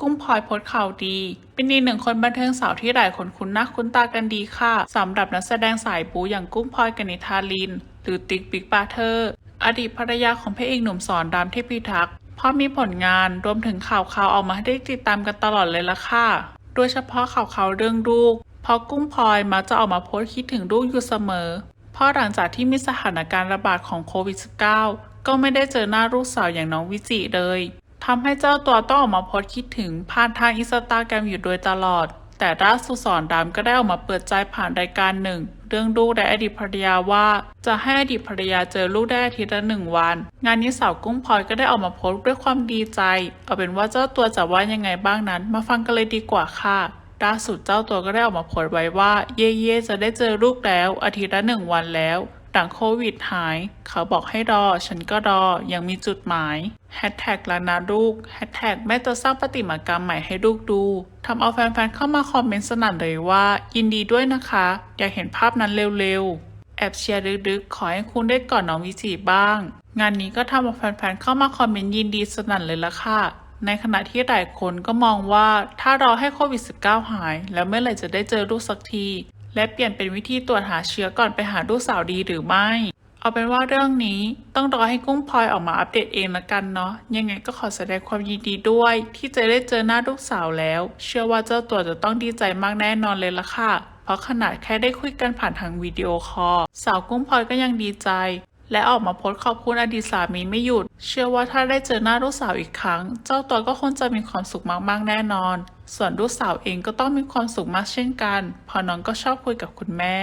กุ้งพลอยโพสข่าวดี เป็นอีกหนึ่งคนบันเทิงสาวที่หลายคนคุ้นหน้าคุ้นตากันดีค่ะสำหรับนักแสดงสายบูอย่างกุ้งพลอยกนิษฐาลิน หรือติ๊กบิ๊กปาเธอร์ อดีตภรรยาของพระเอกหนุ่มสอนรามเทพิทักษ์เพราะมีผลงานรวมถึงข่าวข่าวๆออกมาให้ได้ติดตามกันตลอดเลยล่ะค่ะ โดยเฉพาะข่าวข่าวๆเรื่องลูกเพราะกุ้งพลอยมักจะออกมาโพสต์คิดถึงลูกอยู่เสมอ เพราะหลังจากที่มีสถานการณ์ระบาดของโควิด -19 ก็ไม่ได้เจอหน้าลูกสาวอย่างน้องวิจิเลย ทำให้เจ้าตัวต้องออกมาโพสคิดถึงผ่านทางอินสตาแกรมอยู่โดยตลอด แต่ล่าสุดสอนรามก็ได้ออกมาเปิดใจผ่านรายการหนึ่ง เรื่องลูกและอดีตภรรยาว่า จะให้อดีตภรรยาเจอลูกได้อาทิตย์ละหนึ่งวัน งานนี้สาวกุ้งพลอยก็ได้ออกมาโพสด้วยความดีใจ เอาเป็นว่าเจ้าตัวจะว่ายังไงบ้างนั้น มาฟังกันเลยดีกว่าค่ะล่าสุดเจ้าตัวก็ได้ออกมาโพสไว้ว่า เย่เย่จะได้เจอลูกแล้วอาทิตย์ละหนึ่งวันแล้ว หลังโควิดหาย เขาบอกให้รอ ฉันก็รอ ยังมีจุดหมายแฮชแท็กลานาลูกแฮชแท็กแม่จะสร้างประติมากรรมใหม่ให้ลูกดูทำเอาแฟนๆเข้ามาคอมเมนต์สนั่นเลยว่า ยินดีด้วยนะคะ อยากเห็นภาพนั้นเร็วๆ แอบเชียร์ดึกๆ ขอให้คุณได้ก่อนน้องวิจิบ้าง งานนี้ก็ทำเอาแฟนๆเข้ามาคอมเมนต์ยินดีสนั่นเลยละค่ะ ในขณะที่หลายคนก็มองว่าถ้ารอให้โควิด -19 หาย แล้วเมื่อไหร่จะได้เจอลูกสักที และเปลี่ยนเป็นวิธีตรวจหาเชื้อก่อนไปหาลูกสาวดีหรือไม่ เอาเป็นว่าเรื่องนี้ต้องรอให้กุ้งพลอยออกมาอัปเดตเองละกันเนาะ ยังไงก็ขอแสดงความยินดีด้วย ที่จะได้เจอหน้าลูกสาวแล้ว เชื่อว่าเจ้าตัวจะต้องดีใจมากแน่นอนเลยละค่ะ เพราะขนาดแค่ได้คุยกันผ่านทางวิดีโอคอลสาวกุ้งพลอยก็ยังดีใจ และออกมาโพสต์ขอบคุณอดีตสามีไม่หยุด เชื่อว่าถ้าได้เจอหน้าลูกสาวอีกครั้ง เจ้าตัวก็คงจะมีความสุขมากๆแน่นอน ส่วนลูกสาวเองก็ต้องมีความสุขมากเช่นกันเพราะน้องก็ชอบคุยกับคุณแม่